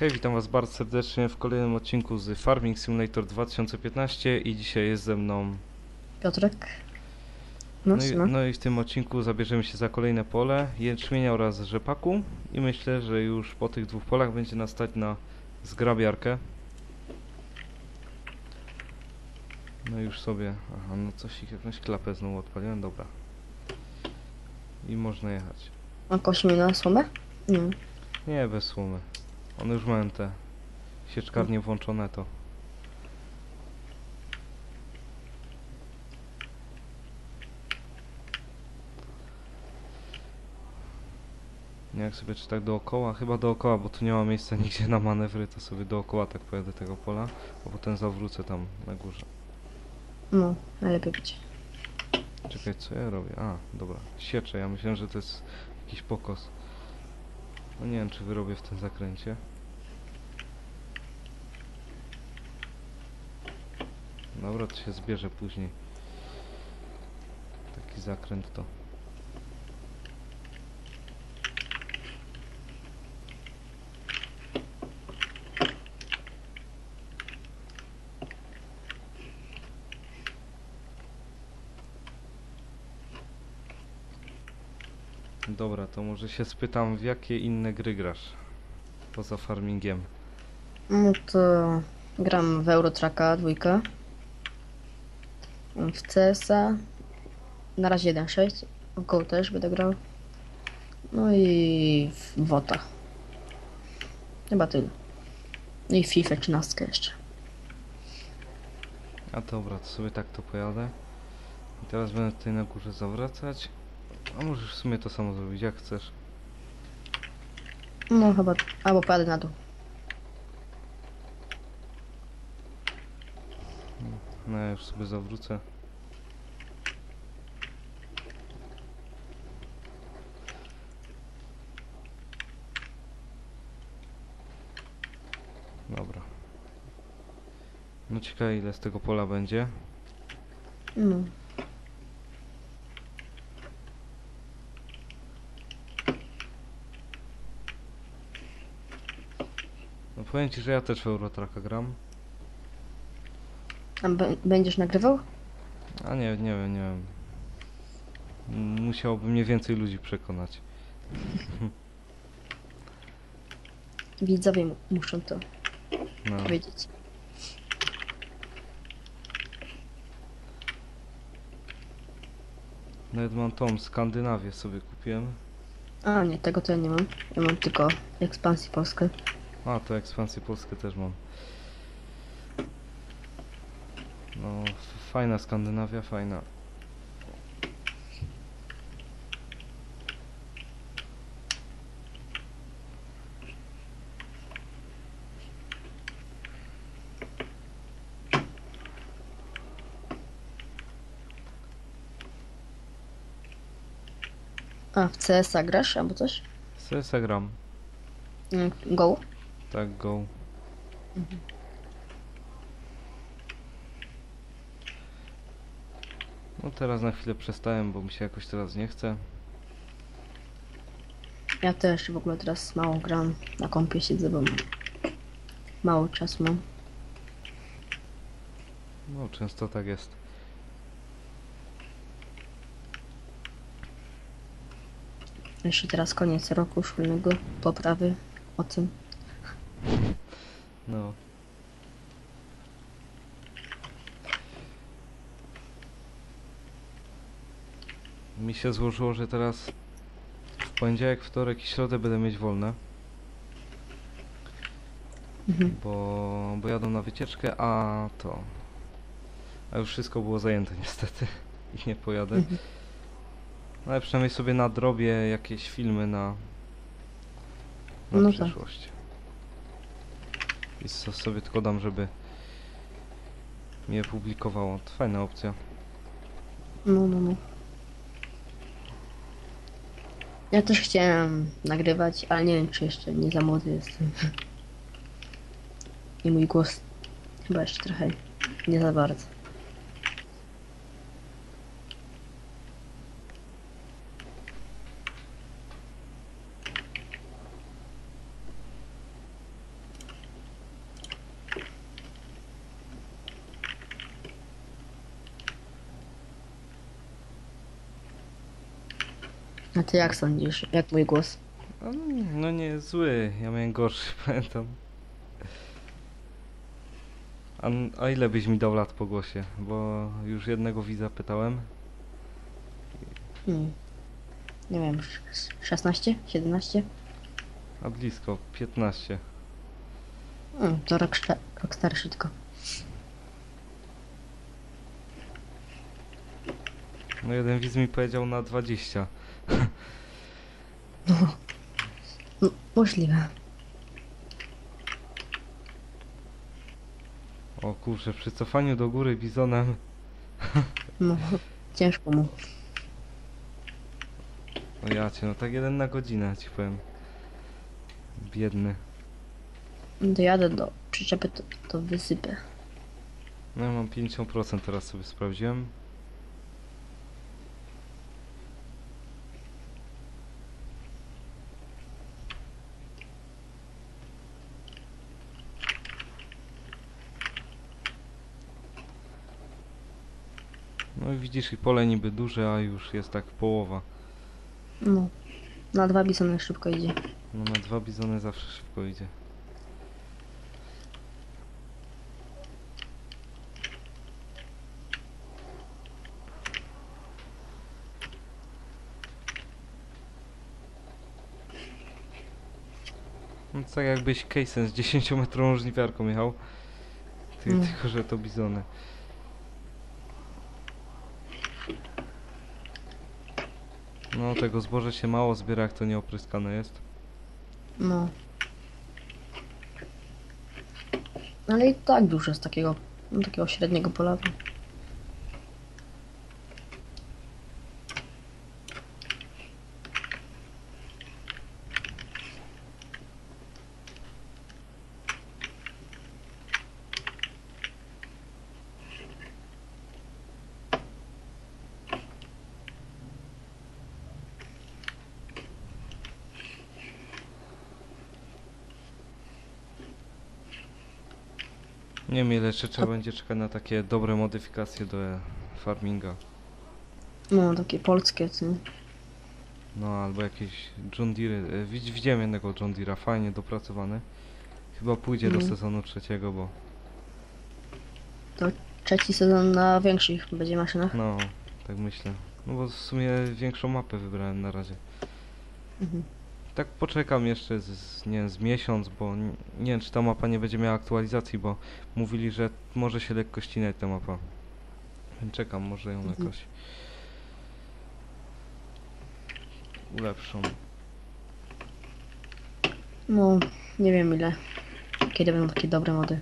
Hej, witam was bardzo serdecznie w kolejnym odcinku z Farming Simulator 2015 i dzisiaj jest ze mną... Piotrek. No, No i, no. i w tym odcinku zabierzemy się za kolejne pole jęczmienia oraz rzepaku i myślę, że już po tych dwóch polach będzie nas stać na zgrabiarkę. No już sobie... Aha, no coś jakąś klapę znowu odpaliłem, dobra. I można jechać. A kosimy na słomę? Nie. Nie, bez słomy. One już mają te sieczkarnie włączone to. Nie jak sobie czy tak dookoła? Chyba dookoła, bo tu nie ma miejsca nigdzie na manewry, to sobie dookoła tak pojadę tego pola, a potem zawrócę tam na górze. No, najlepiej być. Czekaj, co ja robię? A, dobra, sieczę. Ja myślałem, że to jest jakiś pokos. No nie wiem, czy wyrobię w tym zakręcie. Dobra, to się zbierze później. Taki zakręt to. Dobra, to może się spytam, w jakie inne gry grasz? Poza farmingiem. No to gram w Eurotracka dwójkę. W CS-a. Na razie 1.6. W Go też będę grał. No i w WOTA. Chyba tyle. No i FIFA 13 jeszcze. A dobra, to sobie tak to pojadę. I teraz będę tutaj na górze zawracać. A możesz w sumie to samo zrobić, jak chcesz. No chyba, albo padę na dół. No ja już sobie zawrócę. Dobra. No ciekawe ile z tego pola będzie. No. No powiem ci, że ja też w Eurotracka gram. A b- będziesz nagrywał? A nie, nie wiem, nie wiem. Musiałoby mnie więcej ludzi przekonać. Widzowie mu- muszą to No. wiedzieć. Nawet mam tą Skandynawię sobie kupiłem. A nie, tego to ja nie mam. Ja mam tylko ekspansję polskę. A, to ekspansję Polskę też mam. No, fajna Skandynawia, fajna. A, w CS-a grasz albo coś? CS gram. Go? Tak, go. No teraz na chwilę przestałem, bo mi się jakoś teraz nie chce. Ja też w ogóle teraz mało gram. Na kompie siedzę, bo mało czasu mam. No, często tak jest. Jeszcze teraz koniec roku szkolnego, poprawy o tym. No. Mi się złożyło, że teraz w poniedziałek, wtorek i środę będę mieć wolne, Mhm. bo, bo jadą na wycieczkę, a to... A już wszystko było zajęte niestety i nie pojadę. Mhm. No ale przynajmniej sobie nadrobię jakieś filmy na, na No tak. przyszłość. I so, sobie tylko dam, żeby mnie publikowało. To fajna opcja. No, no, no. Ja też chciałem nagrywać, ale nie wiem, czy jeszcze nie za młody jestem. I mój głos chyba jeszcze trochę nie za bardzo. A ty jak sądzisz? Jak mój głos? No, no nie jest zły, ja miałem gorszy, pamiętam. A, a ile byś mi dał lat po głosie? Bo już jednego widza pytałem. Hmm. Nie wiem, sz- 16? 17? A blisko, 15. Hmm, to rok, rok starszy tylko. No jeden widz mi powiedział na 20. No, możliwe. O kurczę, przy cofaniu do góry bizonem. No, ciężko mu. O ja cię, no tak jeden na godzinę ci powiem. Biedny. Dojadę do przyczepy, to, to wysypię. No ja mam 50% teraz sobie sprawdziłem. No i widzisz i pole niby duże, a już jest tak połowa. No, na dwa bisony szybko idzie. No na dwa bizony zawsze szybko idzie. No tak jakbyś case'em z 10 metrową żniwiarką jechał. Ty, Mm. Tylko, że to bizony. No tego zboże się mało zbiera, jak to nieopryskane jest. No. Ale i tak dużo z takiego, no, takiego średniego pola. Nie wiem ile jeszcze trzeba będzie czekać na takie dobre modyfikacje do farminga. No, takie polskie, co nie? No albo jakieś John Deere. e, widz- Widziałem jednego John Deere'a, fajnie dopracowany. Chyba pójdzie do Mhm. sezonu trzeciego, bo Trzeci sezon na większych będzie maszynach. no, tak myślę. No bo w sumie większą mapę wybrałem na razie. Mhm. Tak poczekam jeszcze z, z, nie wiem, z miesiąc, bo nie, nie wiem czy ta mapa nie będzie miała aktualizacji, bo mówili, że może się lekko ścinać ta mapa. Więc czekam, może ją Mhm. jakoś ulepszą. No, nie wiem ile. Kiedy będą takie dobre mody.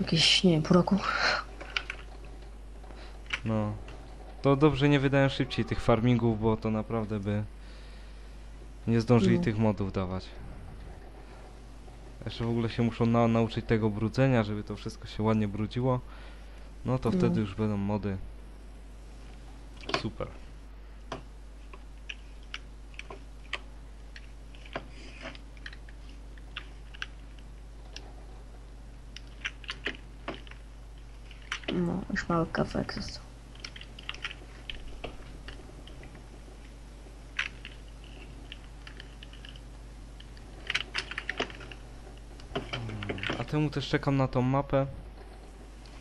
Jakieś, nie wiem, pół roku. No. To dobrze nie wydałem szybciej tych farmingów, bo to naprawdę by nie zdążyli No. tych modów dawać. Jeszcze w ogóle się muszą na nauczyć tego brudzenia, żeby to wszystko się ładnie brudziło. No to No. wtedy już będą mody. Super. No, już mały kawałek został. Temu też czekam na tą mapę.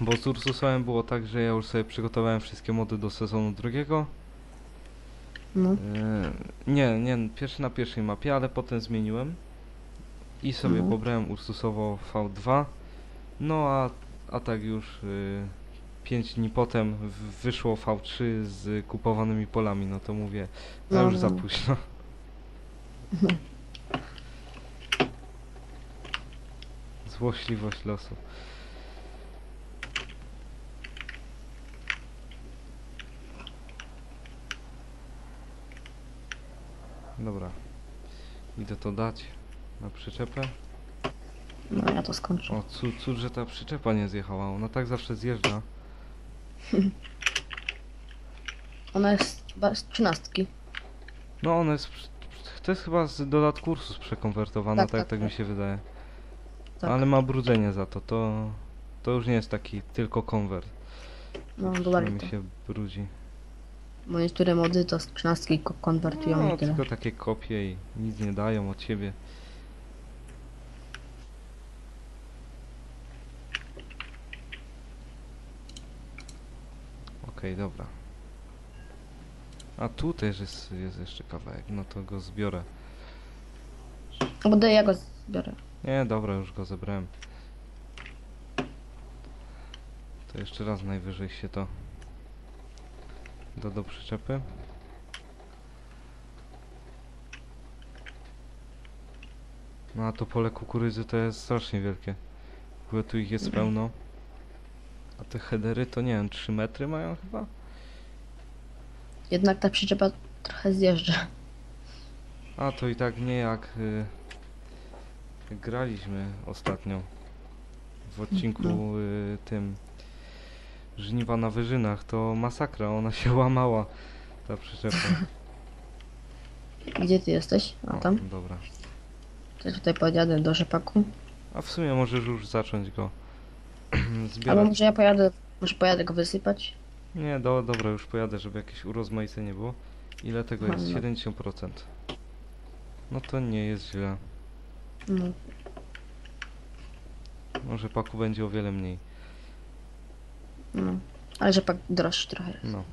Bo z Ursusem było tak, że ja już sobie przygotowałem wszystkie mody do sezonu drugiego. No, Yy, nie, nie, pierwszy na pierwszej mapie, ale potem zmieniłem i sobie Mhm. pobrałem Ursusowo V2. No a, a tak już 5 dni potem wyszło V3 z kupowanymi polami, no to mówię, no, No, już no. za późno. Złośliwość losu. Dobra. Idę to dać na przyczepę. no ja to skończę. O, cud, cud, że ta przyczepa nie zjechała. Ona tak zawsze zjeżdża. Ona jest chyba z trzynastki. No, ona jest... To jest chyba z dodatku Ursus przekonwertowana, tak, Tak, tak, tak, mi tak. się wydaje. Tak. Ale ma brudzenie za to. To, to już nie jest taki tylko konwert. No, dodali to. się brudzi. Bo niektóre mody to 13 ko- konwertują No, i tyle. tylko takie kopie i nic nie dają od ciebie. Okej, dobra. A tu też jest, jest jeszcze kawałek, no to go zbiorę. Daj ja go zbiorę. Nie, dobra, już go zebrałem. To jeszcze raz najwyżej się to da do przyczepy. No a to pole kukurydzy to jest strasznie wielkie. W ogóle tu ich jest pełno. A te headery to nie wiem, 3 metry mają chyba? Jednak ta przyczepa trochę zjeżdża. A to i tak nie jak, y, jak graliśmy ostatnio w odcinku y, tym Żniwa na Wyżynach, to masakra, ona się łamała ta przyczepa. Gdzie ty jesteś? A O, tam? Dobra. To tutaj podjadę do rzepaku. A w sumie możesz już zacząć go Albo zbierać. może ja pojadę, może pojadę go wysypać. Nie, do, dobra, już pojadę, żeby jakieś urozmaicenie było. Ile tego jest? No. 70%. No to nie jest źle. No. Może paku będzie o wiele mniej. No. Ale rzepak droższy trochę. jest. No.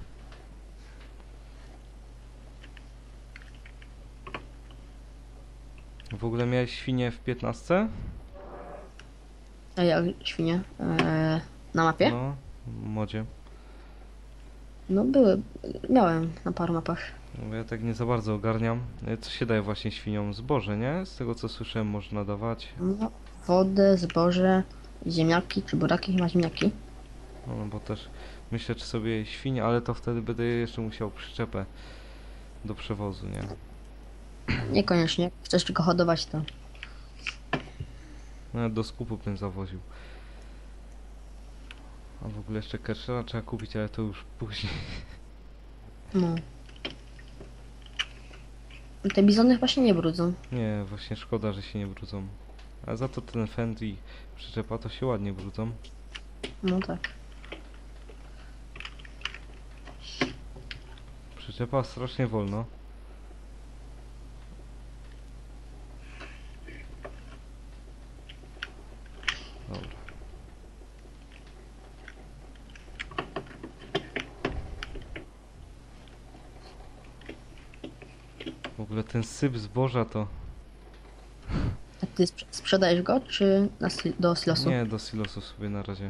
W ogóle miałeś świnie w 15? A jak świnie? Eee, na mapie? No. No, w modzie. Były. Miałem na paru mapach. No, ja tak nie za bardzo ogarniam. E, Co się daje właśnie świniom? Zboże, nie? Z tego co słyszałem można dawać. No, wodę, zboże, ziemniaki czy buraki, chyba ziemniaki. No, no bo też myślę czy sobie świnie, ale to wtedy będę jeszcze musiał przyczepę do przewozu, nie? Niekoniecznie. Chcesz tylko hodować to. No, do skupu bym zawoził. A w ogóle jeszcze kerszera trzeba kupić, ale to już później. No. Te bizony chyba się nie brudzą. Nie, właśnie szkoda, że się nie brudzą. A za to ten fend i przyczepa to się ładnie brudzą. No tak. Przyczepa strasznie wolno. Ogóle ten syp zboża to... A ty sprze- sprzedajesz go, czy na sil- do silosu? Nie, do silosu sobie na razie.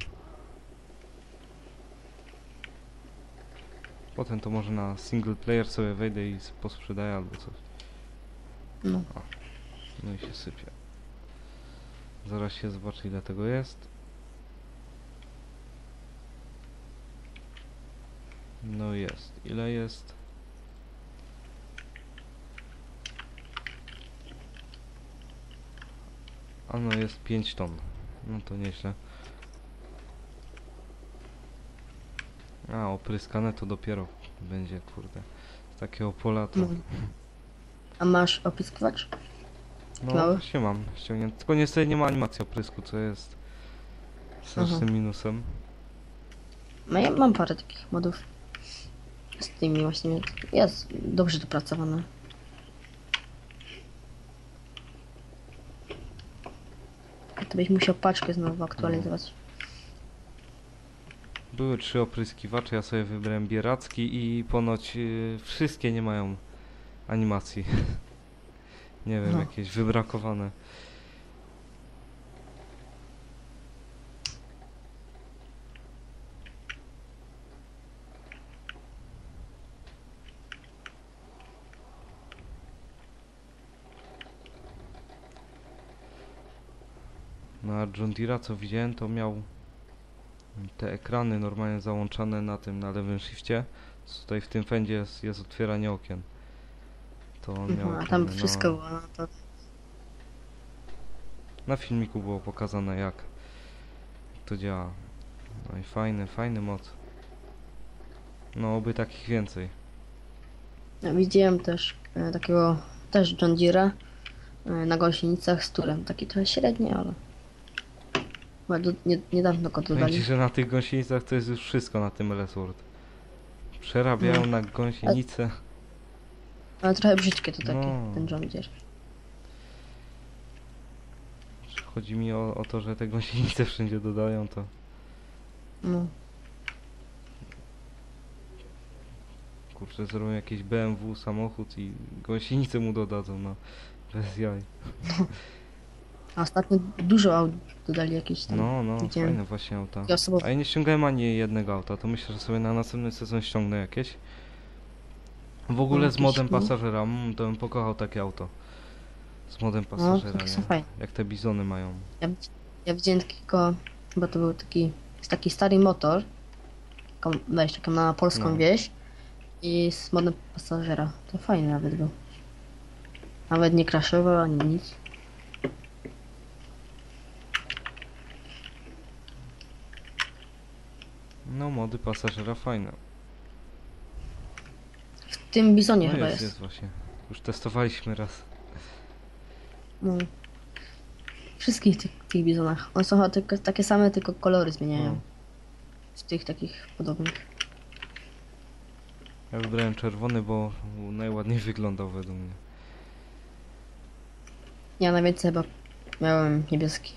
Potem to może na single player sobie wejdę i s- posprzedaję albo coś. No. No i się sypie. Zaraz się zobaczy ile tego jest. No jest. Ile jest? A no jest 5 ton. No to nieźle. A opryskane to dopiero będzie kurde. Z takiego pola to... No. A masz opiskiwacz? No Mały? właśnie mam ściągnięty. Tylko niestety nie ma animacji oprysku, co jest strasznym minusem. No ja mam parę takich modów. Z tymi właśnie. Jest dobrze dopracowane. To byś musiał paczkę znowu aktualizować. Były trzy opryskiwacze, ja sobie wybrałem bieracki i ponoć y, wszystkie nie mają animacji. nie wiem, No. jakieś wybrakowane. No a John Deere'a co widziałem to miał te ekrany normalnie załączane na tym, na lewym shifcie. Tutaj w tym fendzie jest, jest otwieranie okien. To on miał a ekrany, tam no. wszystko było. No to Na filmiku było pokazane jak to działa. No i fajny, fajny moc. No oby takich więcej. ja widziałem też e, takiego też John Deere'a e, na gąsienicach z turem. Taki trochę średni, ale. Chyba do, nie, niedawno go dodali. że na tych gąsienicach to jest już wszystko na tym Elesword. przerabiają No. na gąsienicę. Ale trochę brzydkie to taki, No. ten Deere. Chodzi mi o, o to, że te gąsienice wszędzie dodają, to No. kurczę, zrobią jakieś BMW samochód i gąsienicę mu dodadzą, no. Bez jaj. A ostatnio dużo aut dodali jakieś tam. No, no, widziałem. fajne właśnie auta. A ja nie ściągałem ani jednego auta, to myślę, że sobie na następny sezon ściągnę jakieś. W ogóle z jakieś, modem no. pasażera, mm, to bym pokochał takie auto. Z modem No, pasażera, takie są nie? fajne. Jak te bizony mają. Ja, widz- ja widziałem takiego, bo to był taki, jest taki stary motor, taką, weź, taką na polską No. wieś i z modem pasażera. To fajny nawet był. Nawet nie crashował ani nic. No, mody pasażera fajne. W tym bizonie No chyba jest, jest. jest właśnie. Już testowaliśmy raz. No. Wszystkich tych, tych bizonach. One są chyba tylko, takie same, tylko kolory zmieniają. No. W tych takich podobnych. Ja wybrałem czerwony, bo najładniej wyglądał według mnie. Ja najwięcej chyba miałem niebieski.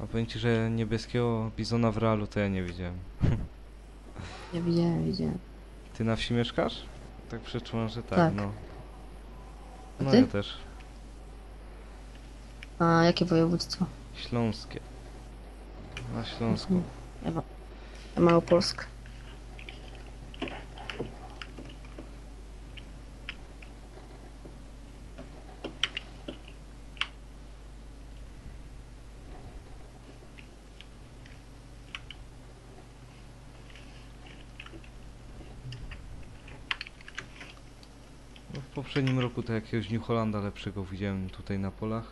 A powiem ci, że niebieskiego bizona w realu to ja nie widziałem. Ja widziałem, widziałem. Ty na wsi mieszkasz? Tak przeczułem, że tak, Tak. no. A No ty? ja też. A jakie województwo? Śląskie. Na Śląsku. Mhm. Ja, ma, ja Małopolska. Poprzednim roku to jakiegoś New Hollanda lepszego widziałem tutaj na polach.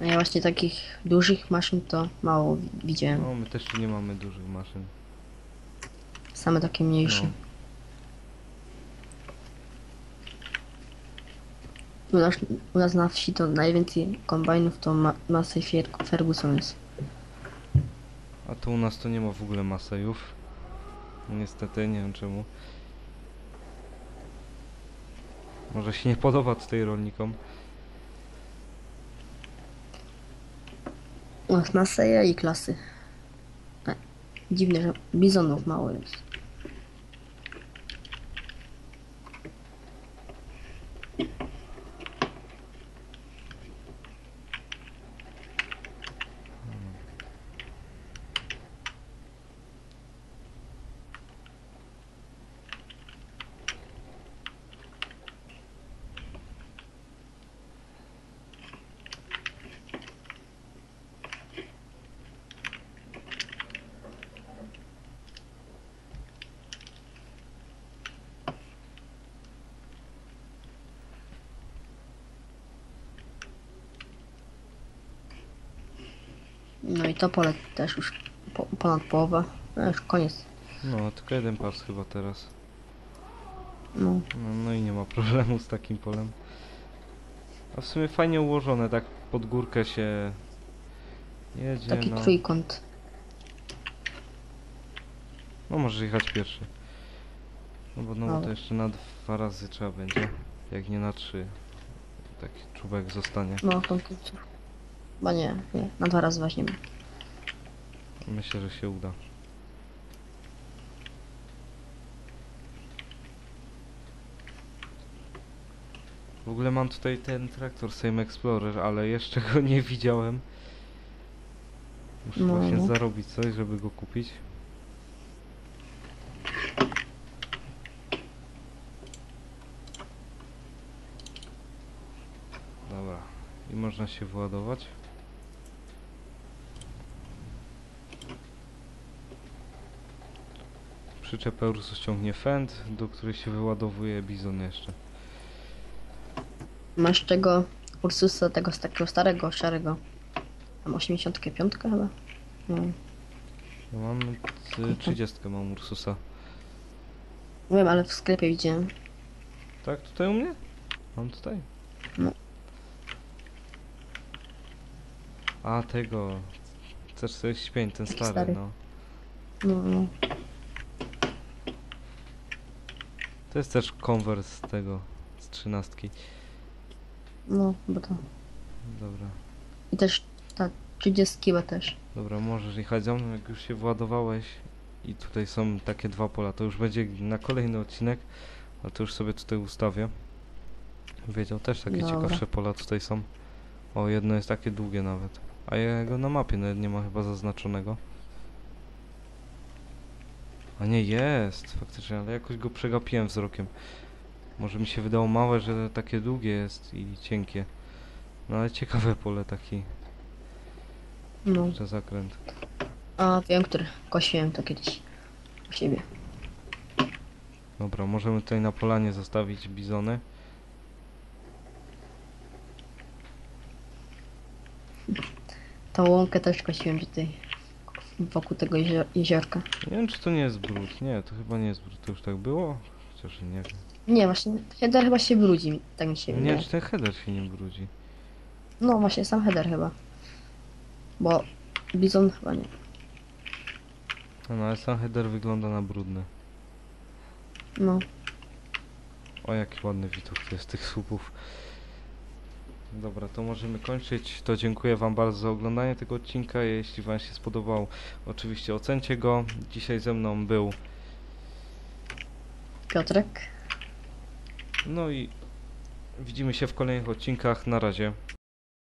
A ja właśnie takich dużych maszyn to mało wi- widziałem. No, my też tu nie mamy dużych maszyn. Same takie mniejsze. No. U, nas, u nas na wsi to najwięcej kombajnów to ma, Massey Fer- Ferguson jest. A tu u nas to nie ma w ogóle Masejów. Niestety, nie wiem czemu. Może się nie podoba tutaj rolnikom. U nas Masseya i klasy. E, Dziwne, że bizonów mało jest. No i to pole też już po, ponad połowa. No już koniec. No, tylko jeden pas chyba teraz. No. No, no i nie ma problemu z takim polem. A w sumie fajnie ułożone, tak pod górkę się jedzie, Taki no. trójkąt. No możesz jechać pierwszy. No bo no to jeszcze na dwa razy trzeba będzie, jak nie na trzy. Taki czubek zostanie. No, tą końcówkę. Chyba nie, nie. Na dwa razy weźmiemy. Myślę, że się uda. W ogóle mam tutaj ten traktor Same Explorer, ale jeszcze go nie widziałem. Muszę No, właśnie zarobić coś, żeby go kupić. Dobra, i można się władować. Przyczepę Ursus ściągnie fend, do której się wyładowuje bizon jeszcze. Masz tego Ursusa, tego z takiego starego, szarego. Tam 85 chyba? No. Ja mam y, 30 mam Ursusa. Wiem, ale w sklepie widziałem. Tak, tutaj u mnie? Mam tutaj. No. A tego C45, ten stary, stary. no. No, no. To jest też konwers z tego, z trzynastki. No, bo to. Dobra, I też ta 30 chyba też. dobra, możesz jechać za mną, jak już się władowałeś i tutaj są takie dwa pola, to już będzie na kolejny odcinek, ale to już sobie tutaj ustawię. Wiedział, też takie Dobra. ciekawsze pola tutaj są. O, jedno jest takie długie nawet. A jego na mapie nawet nie ma chyba zaznaczonego. A nie, jest, faktycznie, ale jakoś go przegapiłem wzrokiem. Może mi się wydało małe, że takie długie jest i cienkie. No ale ciekawe pole taki, No. że zakręt. A wiem, który. Kosiłem to kiedyś. U siebie. Dobra, możemy tutaj na polanie zostawić bizony. Tą łąkę też kosiłem tutaj. Wokół tego jezior jeziorka. Nie wiem, czy to nie jest brud. Nie, to chyba nie jest brud. To już tak było? Chociaż nie wiem. Nie, właśnie. Header chyba się brudzi. Tak mi się Nie, wydaje. czy ten header się nie brudzi. No właśnie, sam header chyba. Bo bizon chyba nie. No, ale sam header wygląda na brudny. No. O, jaki ładny widok to jest tych słupów. Dobra, to możemy kończyć. To dziękuję Wam bardzo za oglądanie tego odcinka. Jeśli Wam się spodobał, oczywiście ocencie go. Dzisiaj ze mną był. Piotrek. No i widzimy się w kolejnych odcinkach. Na razie.